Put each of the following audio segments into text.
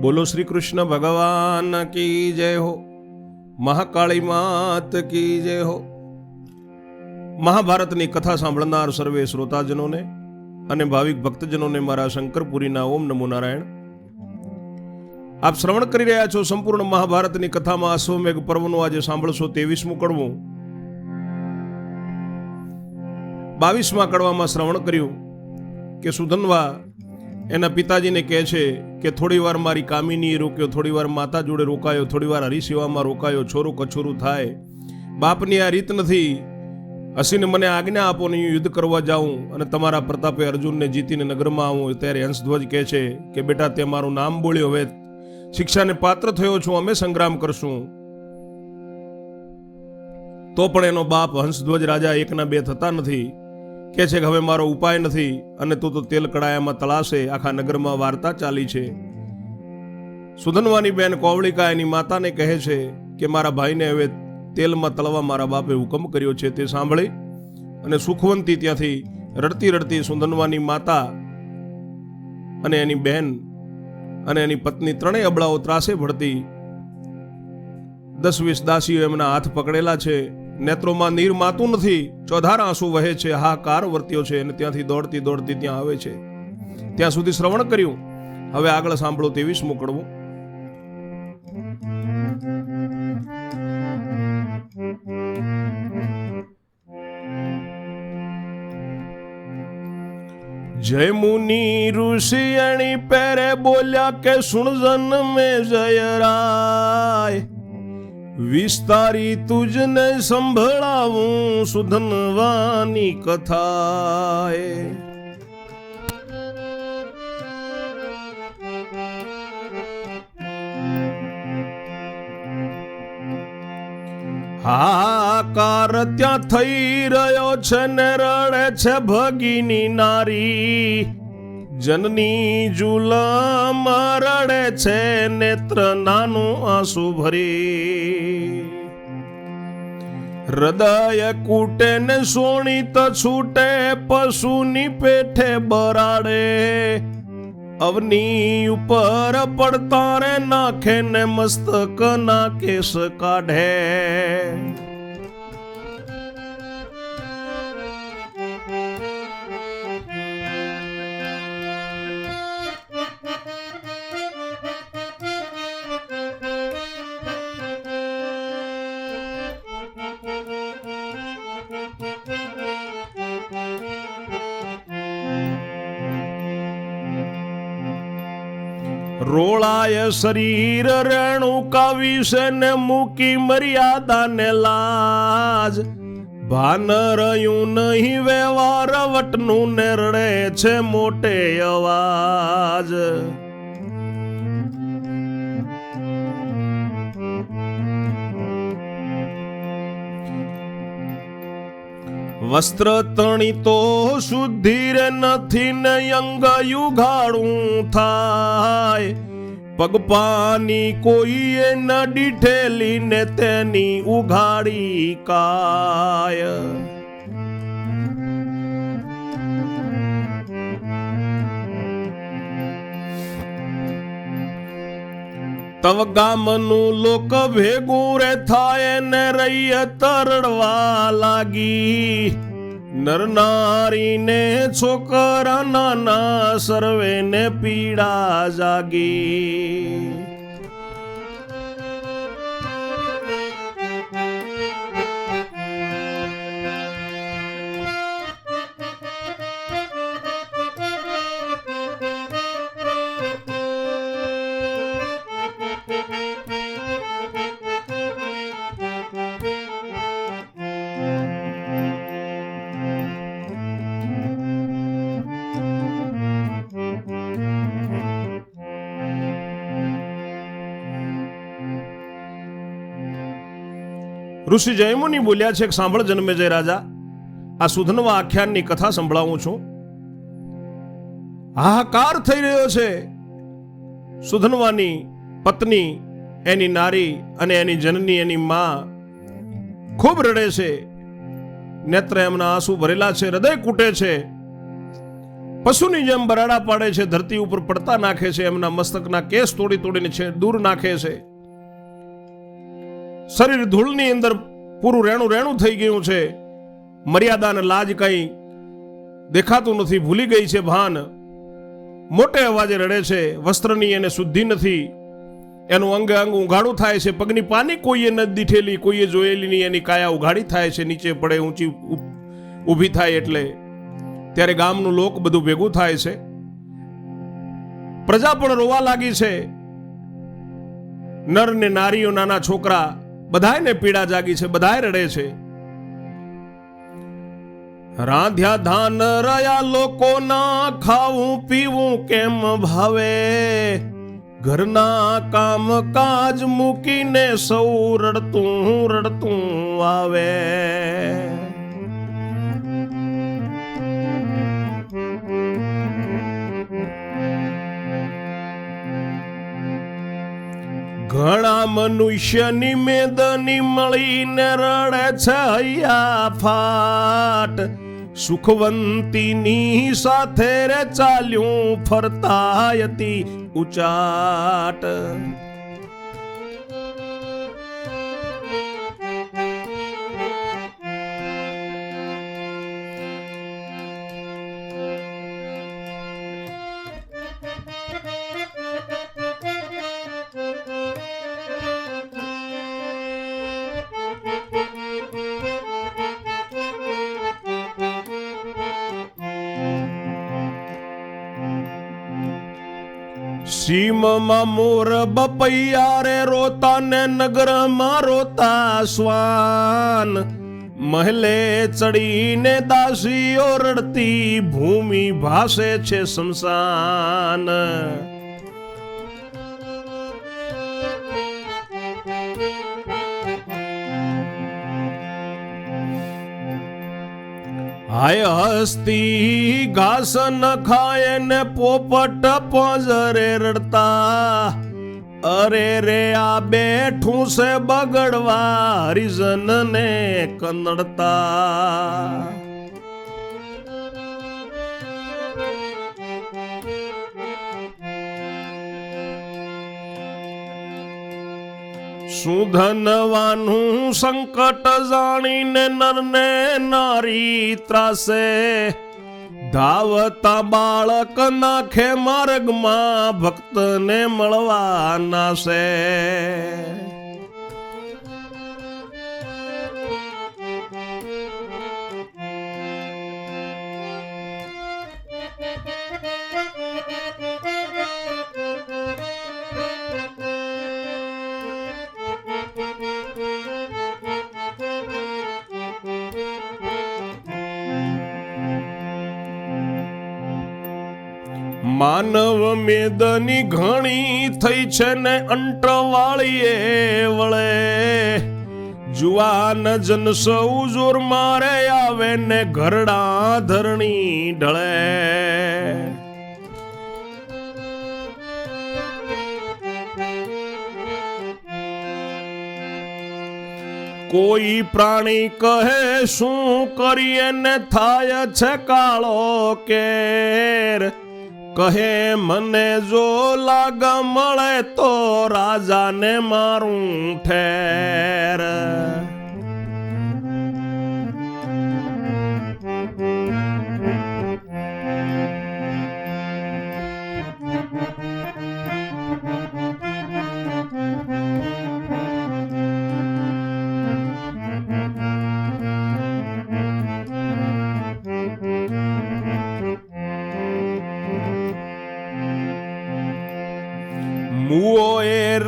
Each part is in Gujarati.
બોલો શ્રી કૃષ્ણ ભગવાન કી જય હો? મહાકાળી માત કી જય હો? મહાભારતની કથા સાંભળનાર સર્વે શ્રોતાજનોને અને ભાવિક ભક્તજનોને મારા શંકરપુરીના ઓમ નમો નારાયણ. આપ શ્રવણ કરી રહ્યા છો સંપૂર્ણ મહાભારતની કથામાં અશ્વમેઘ પર્વનું આજે સાંભળશો તેવીસમું કડવું બાવીસમાં કડવામાં શ્રવણ કર્યું કે સુધનવા એના પિતાજીને કહે છે કે થોડીવાર મારી કામિની રોક્યો થોડી વાર માતા જોડે રોકાયો થોડી વાર હરિસેવામાં રોકાયો, છોરું કછોરું થાય. બાપની આ રીત નથી. હસીને મને આજ્ઞા આપો ને યુદ્ધ કરવા જાઉં અને તમારા પ્રતાપે અર્જુનને જીતીને નગરમાં આવું ત્યારે હંસધ્વજ કહે છે કે બેટા, તે મારું નામ બોલ્યો હવે. શિક્ષાને પાત્ર થયો છું, અમે સંગ્રામ કરશું. તો પણ એનો બાપ હંસધ્વજ રાજા એકના બે થતા નથી. કે છે કે હવે મારો ઉપાય નથી અને તું તો તેલ કડાયામાં તળાશે, આખા નગરમાં વાર્તા ચાલી છે. સુધનવાની બેન કોવળિકા એની માતાને કહે છે કે મારા ભાઈને હવે તેલમાં તળવા મારા બાપે હુકમ કર્યો છે તે સાંભળી અને સુખવંતી ત્યાંથી રડતી રડતી સુધનવાની માતા અને એની બહેન અને એની પત્ની ત્રણેય અબળાઓ ત્રાસે ભળતી દસ વીસ દાસીઓ એમના હાથ પકડેલા છે નેત્રોમાં નીર માતું નથી. ચોધાર આંસુ વહે છે, હાહાકાર વર્ત્યો છે અને ત્યાંથી દોડતી દોડતી ત્યાં આવે છે. ત્યાં સુધી શ્રવણ કર્યું. હવે આગળ સાંભળો તેવીસ મોકળવું. જય મુનિ ઋષિયણી પેરે બોલ્યા કે સુણજન મે જય રાય. વિસ્તારી તુજને સંભળાવું સુધનવાની કથાએ. હાકાર ત્યાં થઈ રહ્યો છે ને રડે છે ભગીની નારી. જનની જુલામાં રડે છે નેત્ર નાનું આંસુ ભરી. હૃદય કૂટે ને સોણી તો છૂટે, પશુની પેઠે બરાડે. અવની ઉપર પડતા રે નાખે ને મસ્તક ના કેસ કાઢે. રોળાય શરીર રેણુકા વિશે મૂકી મર્યાદાને લાજ. ભાન રહ્યું નહીં, વ્યવહાર વટનું ને રડે છે મોટે અવાજ. વસ્ત્ર તણી તો શુદ્ધિ રે નથી ને અંગ યુગાડું થાય. પગપાની કોઈએ ન ડીઠેલી ને તેની ઉઘાડી કાય. તવ ગામનું લોક ભેગું રે થાય ને રહીએ તરડવા લાગી. નર નારીને છોકરા નાના સર્વેને પીડા જાગી. ઋષિ જયમુનિ બોલ્યા છે કે સાંભળ જન્મે જય રાજા. આ સુધનવા આખ્યાનની કથા સંભળાવું છું. હાહાકાર થઈ રહ્યો છે. સુધનવાની પત્ની, એની નારી અને એની જનની એની માં ખૂબ રડે છે. નેત્ર એમના આંસુ ભરેલા છે, હૃદય કૂટે છે. પશુની જેમ બરાડા પાડે છે, ધરતી ઉપર પડતા નાખે છે, એમના મસ્તકના કેસ તોડી તોડીને છે, દૂર નાખે છે. શરીર ધૂળની અંદર પૂરું રેણું રેણું થઈ ગયું છે. મર્યાદા અને લાજ કંઈ દેખાતું નથી, ભૂલી ગઈ છે ભાન. મોટે અવાજે રડે છે, વસ્ત્રની એને શુદ્ધિ નથી. એનું અંગે અંગ ઉઘાડું થાય છે, પગની પાની કોઈએ નથી દીઠેલી, કોઈએ જોયેલી નહીં એની કાયા ઉઘાડી થાય છે, નીચે પડે ઊંચી ઊભી થાય એટલે ત્યારે ગામનું લોક બધું ભેગું થાય છે. પ્રજા પણ રોવા લાગી છે. નર ને નારીઓ, નાના છોકરા બધાયને પીડા જાગી છે, બધાય રડે છે. રાંધ્યા ધાન રહ્યા લોકોના, ખાવું પીવું કેમ ભાવે? ઘરના કામ કાજ મૂકીને સૌ રડતું રડતું આવે. ઘણા મનુષ્યની મેદની મળીને રડે છે હૈયા ફાટ. સુખવંતીની સાથે રે ચાલ્યું ફરતા હતી ઉચાટ. સીમમાં મોર બપૈયા રે રોતા ને નગરમાં રોતા સ્વાન મહેલે ચડીને દાસીઓ રડતી, ભૂમિ ભાસે છે શમશાન. હાય હસ્તી ઘાસ ન ખાય ને પોપટ પંજરે રડતા. અરે રે, આ બેઠું છે બગડવા હરિજન ને કનડતા સુધનવાનું સંકટ જાણીને નરને નારી ત્રાસે. ધાવતા બાળક નાખે માર્ગમાં ભક્તને મળવા નાસે માનવ મેદની ઘણી થઈ છે ને અંટવાળીએ વળે. જુવાન જન સૌ જોર મારે આવે ને ઘરડા ધરણી ઢળે. કોઈ પ્રાણી કહે, શું કરીએ ને થાય છે કાળો કેર? કહે મને જો લાગ મળે તો રાજાને મારું ઠેર.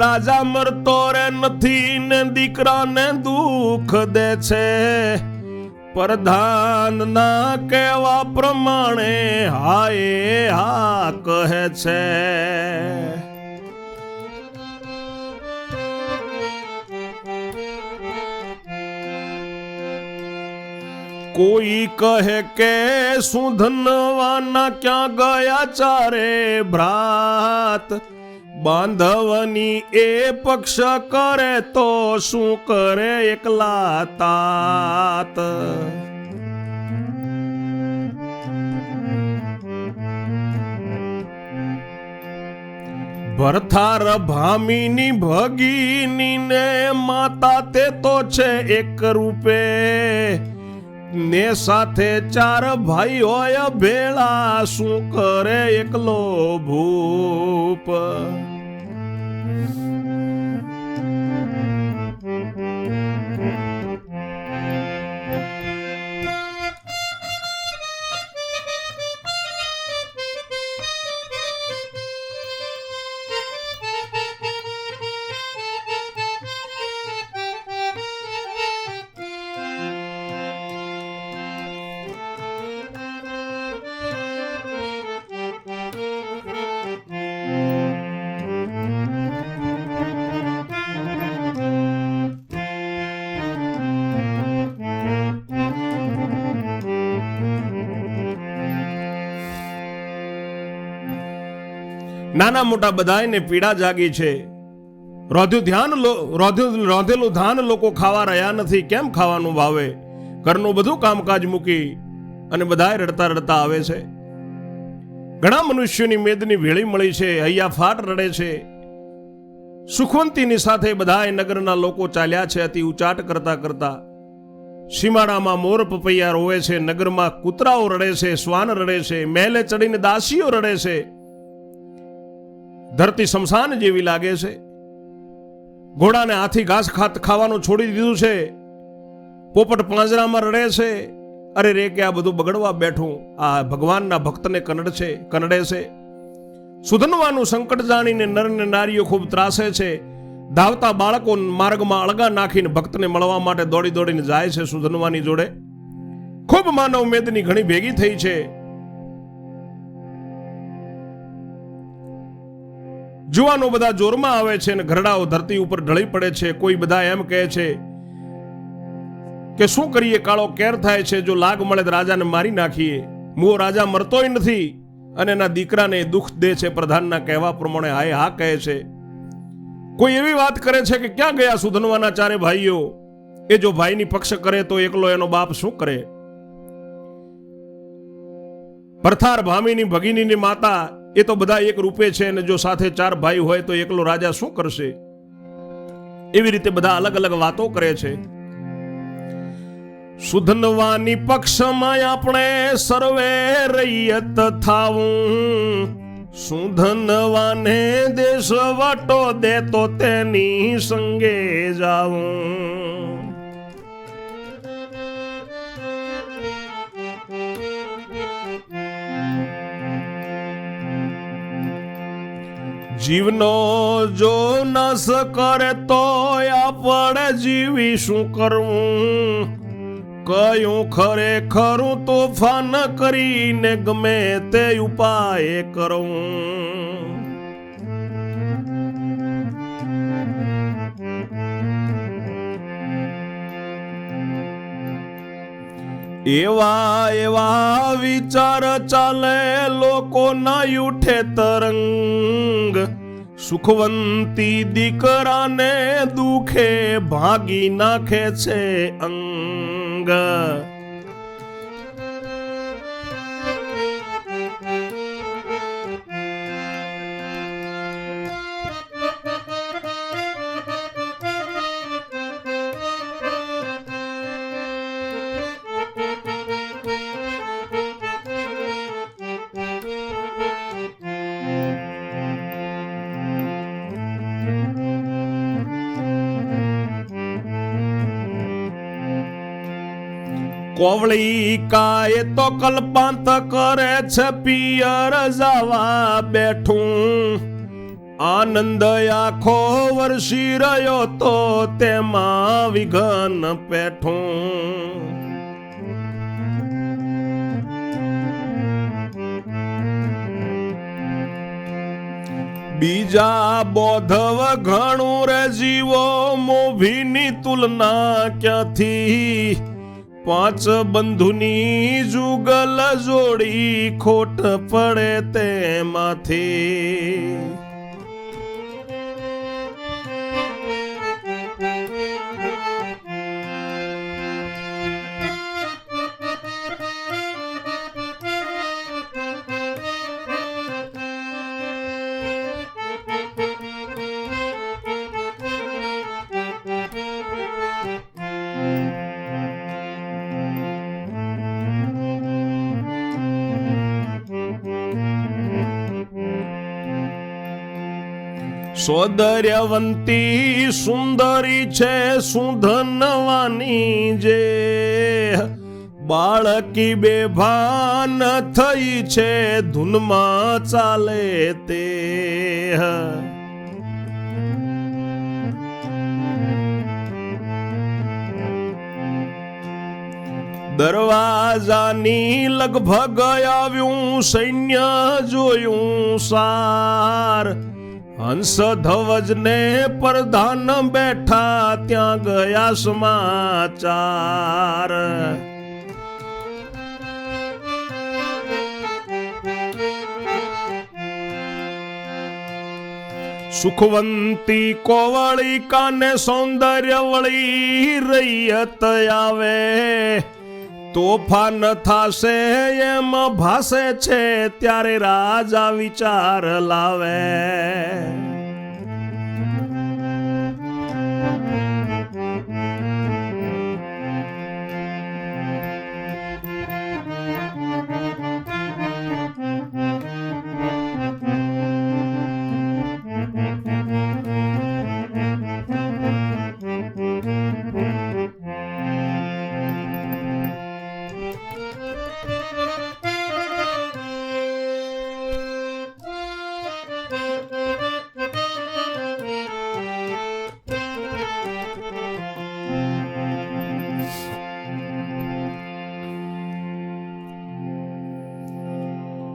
રાજા મરતો રે નથી ને દીકરાને દુઃખ દે છે. પ્રધાન ના કહેવા પ્રમાણે હાય હા કહે છે. કોઈ કહે કે શું ધનવાના ક્યાં ગયા ચારે ભ્રાત? બાંધવની એ પક્ષ કરે તો શું કરે એકલા તાત? ભરથાર ભામીની ભગીની ને માતા તે તો છે એક રૂપે. ને સાથે ચાર ભાઈ હોય ભેળા શું કરે એકલો ભૂપ? નાના મોટા બધાને પીડા જાગી છે. રોધ્યું ધ્યાન રોધ્યું, રોધેલું ધાન લોકો ખાવા રહ્યા નથી, કેમ ખાવાનું ભાવે? ઘરનું બધું કામકાજ મૂકી અને બધાએ રડતા રડતા આવે છે. ઘણા મનુષ્યોની મેદની ભેળી મળી છે, હૈયા ફાટ રડે છે. સુખવંતીની સાથે બધાએ નગરના લોકો ચાલ્યા છે, અતિ ઉચાટ કરતા કરતા. સીમાડામાં મોર પપૈયા રોવે છે, નગરમાં કૂતરાઓ રડે છે, શ્વાન રડે છે મહેલે ચડીને દાસીઓ રડે છે. ધરતી શમશાન જેવી લાગે છે. ઘોડાને હાથી ઘાસ ખાત ખાવાનું છોડી દીધું છે. પોપટ પાંજરામાં રડે છે. અરે રે કે આ બધું બગડવા બેઠું. આ ભગવાનના ભક્તને કનડ છે, કનડે છે. સુધનવાનું સંકટ જાણીને નર ને નારીઓ ખૂબ ત્રાસે છે. ધાવતા બાળકો માર્ગમાં અળગા નાખીને ભક્તને મળવા માટે દોડી દોડીને જાય છે સુધનવાની જોડે. ખૂબ માનવ મેદની ઘણી ભેગી થઈ છે. જુવાનો બધા જોરમાં આવે છે અને ઘરડાઓ ધરતી ઉપર ઢળી પડે છે. કોઈ બધા એમ કહે છે કે શું કરીએ? કાળો કેર થાય છે. જો લાગ મળે તો રાજાને મારી નાખીએ. મુઓ રાજા મરતોય નથી અને એના દીકરાને દુઃખ દે છે. પ્રધાનના કહેવા પ્રમાણે હાય હા કહે છે. કોઈ એવી વાત કરે છે કે ક્યાં ગયા સુધનવાના ચારે ભાઈઓ? એ જો ભાઈની પક્ષ કરે તો એકલો એનો બાપ શું કરે? પરથાર ભામીની ભગીનીની માતા એ તો બધા એક રૂપે છે અને જો સાથે ચાર ભાઈ હોય તો એકલો રાજા શું કરશે? એવી રીતે બધા અલગ અલગ વાતો કરે છે. સુધનવાની પક્ષમાં આપણે સર્વે રૈયત થાવું સુધનવાને દેશ વટો દે તો તેની સંગે જાવું જીવનો જો નસ કરે તો આપણે જીવી શું કરવું. કયું ખરે ખરું તોફાન કરીને ગમે તે ઉપાય કરવું. એવા એવા વિચાર ચાલે લોકો ના ઉઠે તરંગ. સુખવંતી દીકરાને દુખે ભાગી નાખે છે અંગ. કોવળી કાય તો કલ્પાંત કરે છે પિયર જવા બેઠું. આનંદ આખો વર્ષી રહ્યો તો તેમાં વિઘન પેઠું. બીજા બોધવ ઘણું રે જીવો મોભીની તુલના ક્યાંથી? પાંચ બંધુની જુગલ જોડી ખોટ પડે તેમાંથી સોદર્યવંતી સુંદરી છે સુધનવાની જે. બાળકી બેભાન થઈ છે ધૂનમાં ચાલે તે. દરવાજાની લગભગ આવ્યું, સૈન્ય જોયું સાર. હંસ ધવજને પ્રધાન બેઠા ત્યાં ગયા સમાચાર. સુખવંતી કોવળી કાને સૌંદર્ય વળી રૈયત આવે. તોફાન થાશે એમ ભાસે છે ત્યારે રાજા વિચાર લાવે.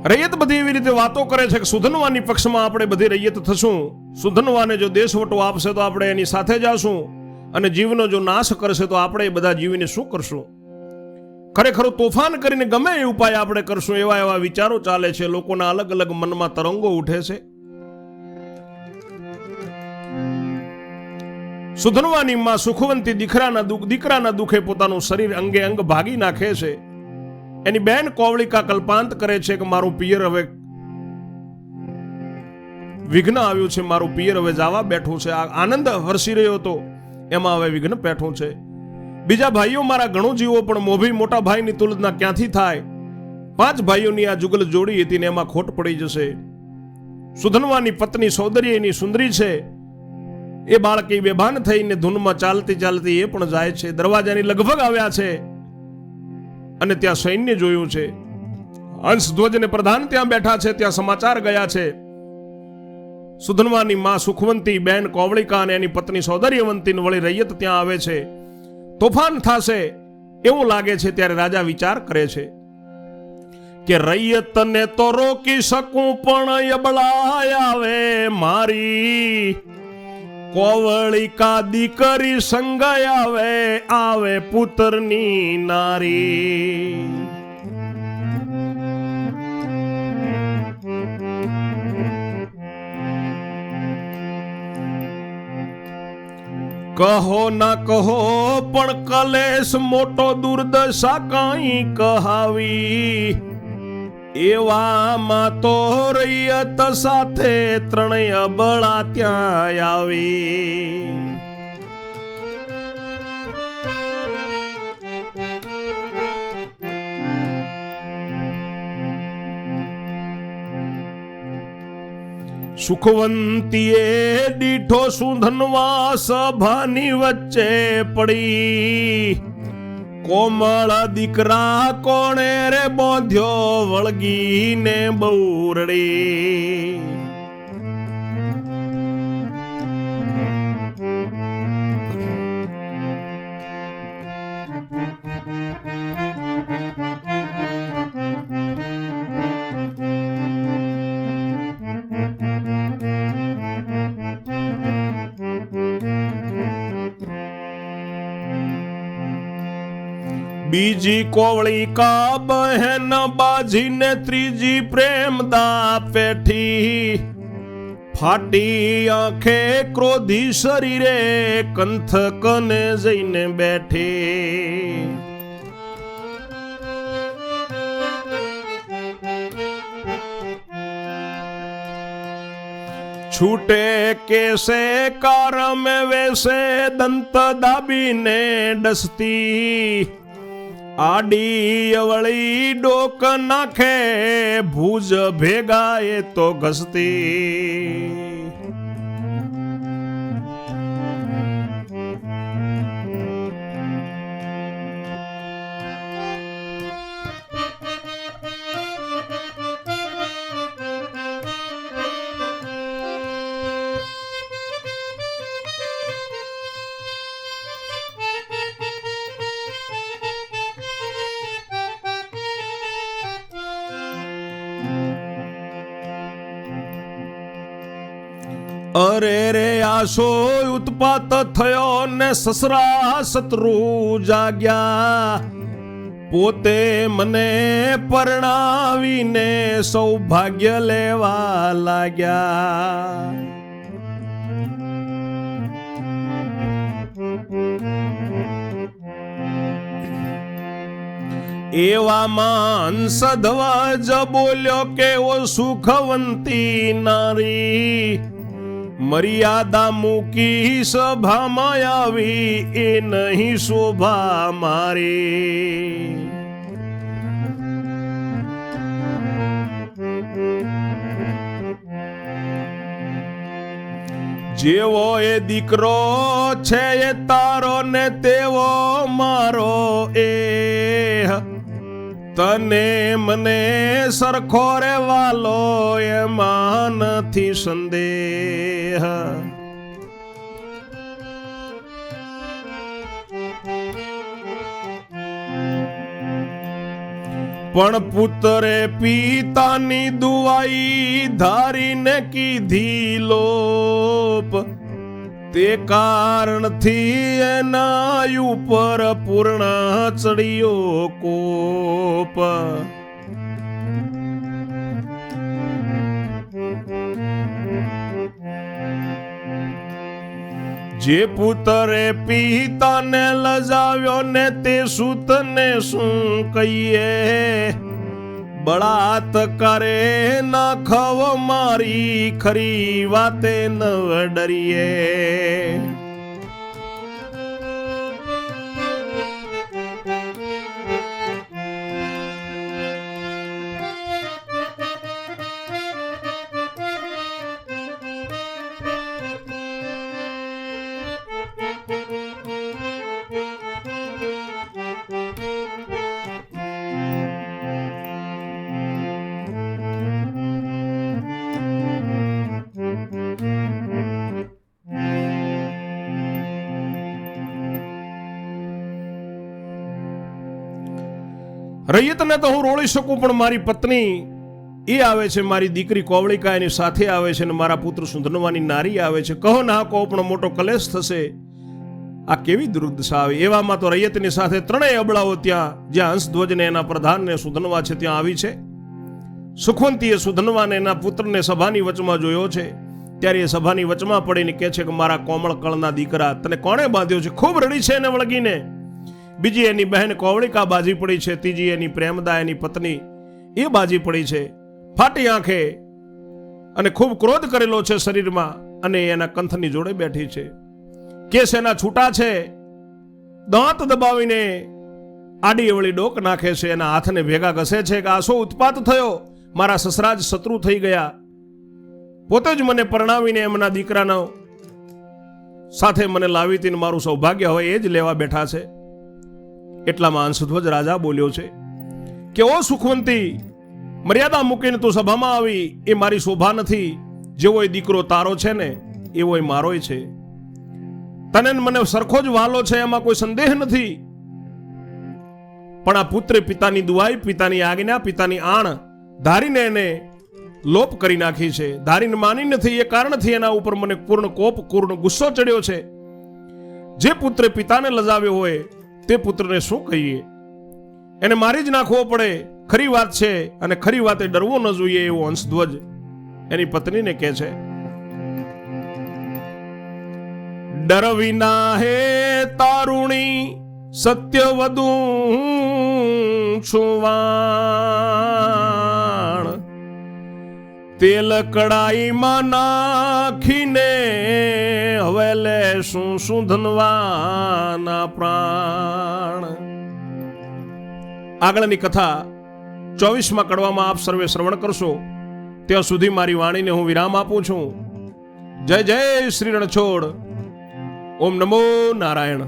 રૈયત બધી એવી રીતે વાતો કરે છે કે સુધનવાની પક્ષમાં આપણે બધી રૈયત થશું. સુધનવાને જો દેશવટો આપશે તો આપણે એની સાથે જાશું. અને જીવનો જો નાશ કરશે તો આપણે એ બધા જીવીને શું કરશું? ખરેખર તોફાન કરીને ગમે એ ઉપાય આપણે કરશું એવા એવા વિચારો ચાલે છે, લોકોના અલગ અલગ મનમાં તરંગો ઉઠે છે. સુધનવાની માં સુખવંતી દીકરાના દુઃખ દીકરાના દુઃખે પોતાનું શરીર અંગે અંગ ભાગી નાખે છે. એની બેન કોવળિકા કલ્પાંત કરે છે કે મારું પિયર હવે વિઘ્ન આવ્યું છે, મારું પિયર હવે જવા બેઠું છે. આ આનંદ હર્ષી રહ્યો હતો, એમાં હવે વિઘ્ન બેઠું છે. બીજા ભાઈઓ મારા ઘણો જીવો, પણ મોભી મોટા ભાઈની તુલના ક્યાંથી થાય? પાંચ ભાઈઓની આ જુગલ જોડી હતી ને એમાં ખોટ પડી જશે. સુધનવાની પત્ની સૌંદર્યની સુંદરી છે. એ બાળકી બેભાન થઈને ધૂનમાં ચાલતી ચાલતી એ પણ જાય છે. દરવાજાની લગભગ આવ્યા છે. અને ત્યાં સૈન્ય જોયું છે. હંસ ધ્વજને પ્રધાન ત્યાં બેઠા છે, ત્યાં સમાચાર ગયા છે. સુધનવાની માં સુખવંતી, બેન કોવળિકા અને એની પત્ની સૌંદર્યવંતી વળી રૈયત ત્યાં આવે છે. તોફાન થશે એવું લાગે છે ત્યારે રાજા વિચાર કરે છે કે રૈયતને તો રોકી શકું, પણ યબળાય આવે મારી. કોવળિકા દીકરી સંગાય આવે આવે પુત્રની નારી કહો ના કહો પણ કલેશ મોટો દુર્દશા કાંઈ કહાવી એવામાં તો રૈયત સાથે ત્રણેય બળા ત્યાં આવી. સુખવંતીએ દીઠો સુધનવા સભાની વચ્ચે પડી. કોમળ દીકરા કોણે રે બોંધ્યો વળગીને બૌરડી બીજી કોવળિકા બહેન બાજીને ત્રીજી પ્રેમદા પેઠી ફાટી આંખે ક્રોધી શરીરે કંથકને જઈને બેઠી. છૂટે કેસે, કારમ વેસે, દંત દાબીને ડસતી. આડી અવળી ડોક નાખે ભૂજ ભેગા એ તો ઘસતી અરે રે આશો ઉત્પાત થયો ને સસરા શત્રુ જાગ્યા. પોતે મને પરણાવીને સૌભાગ્ય લેવા લાગ્યા. એવામાં હંસધ્વજ બોલ્યો કે ઓ સુખવંતી નારી. મર્યાદા મૂકી સભામાં આવી, એ નહીં શોભા મારી. જેવો એ દીકરો છે એ તારો ને તેવો મારો એ. તને મને સરખો રેવાલો એમાં નથી સંદેહ. પણ પુત્રે પિતાની દુવાઈ ધારીને કીધી લોપ. તે કારણથી એના ઉપર પૂર્ણ ચડ્યો કોપ. જે પુત્રે પિતાને લજાવ્યો ને તે સૂતને શું કહીએ? બળાત કરે ના ખવ મારી ખરી વાતે ન ડરીએ. રૈયતને તો હું રોળી શકું, પણ મારી પત્ની એ આવે છે, મારી દીકરી કોવળિકા એની સાથે આવે છે અને મારા પુત્ર સુંદરવાની નારી આવે છે. કહો ના કહો, પણ મોટો કલેશ થશે. આ કેવી દુર્દશા આવે. એવામાં તો રૈયતની સાથે ત્રણેય અબળાઓ ત્યાં, જ્યાં હંસધ્વજને એના પ્રધાનને સુધનવા છે, ત્યાં આવી છે. સુખવંતીએ સુધનવાને એના પુત્રને સભાની વચમાં જોયો છે. ત્યારે એ સભાની વચમાં પડીને કહે છે કે મારા કોમળ કળના દીકરા, તને કોણે બાંધ્યો છે? ખૂબ રડી છે એને વળગીને. બીજી એની બહેન કોવળિકા બાજી પડી છે, ત્રીજી એની પ્રેમદા એની પત્ની, એ બાજી પડી છે. ફાટી આંખે અને ખૂબ ક્રોધ કરેલો છે શરીરમાં અને એના કંથની જોડે બેઠી છે. કેસ એના છૂટા છે. દાંત દબાવીને આડી અવળી ડોક નાખે છે, એના હાથને ભેગા ઘસે છે કે આ શો ઉત્પાત થયો? મારા સસરાજ શત્રુ થઈ ગયા. પોતે જ મને પરણાવીને એમના દીકરાનો સાથે મને લાવી તીને મારું સૌભાગ્ય હોય એ જ લેવા બેઠા છે. એટલામાં અંશધ્વજ રાજા બોલ્યો છે કે ઓ સુખવંતી, મર્યાદા મૂકીને તું સભામાં આવી, એ મારી શોભા નથી, જેવો એ દીકરો તારો છે ને, એવો એ મારોય છે. તને મને સરખો જ વાલો છે, એમાં કોઈ સંદેહ નથી. પણ આ પુત્રે પિતાની દુઆઈ, પિતાની આજ્ઞા, પિતાની આણ ધારીને એને લોપ કરી નાખી છે. ધારીને માની નથી, એ કારણથી એના ઉપર મને પૂર્ણ કોપ, પૂર્ણ ગુસ્સો ચડ્યો છે. જે પુત્રે પિતાને લજાવ્યો હોય તે પુત્રને શું કહીએ? એને મારી જ નાખવો પડે. ખરી વાત છે અને ખરી વાતે ડરવો ન જોઈએ એવો હંસધ્વજ એની પત્નીને કહે છે. ડર વિના હે તારુણી, સત્ય વધુ છુવાણ તેલ કડાઈમાં નાખીને હવે શું ધનવાના પ્રાણ. આગળની કથા ચોવીસમાં કડવામાં આપ સર્વે શ્રવણ કરશો. ત્યાં સુધી મારી વાણીને હું વિરામ આપું છું. જય જય શ્રી રણછોડ. ઓમ નમો નારાયણ.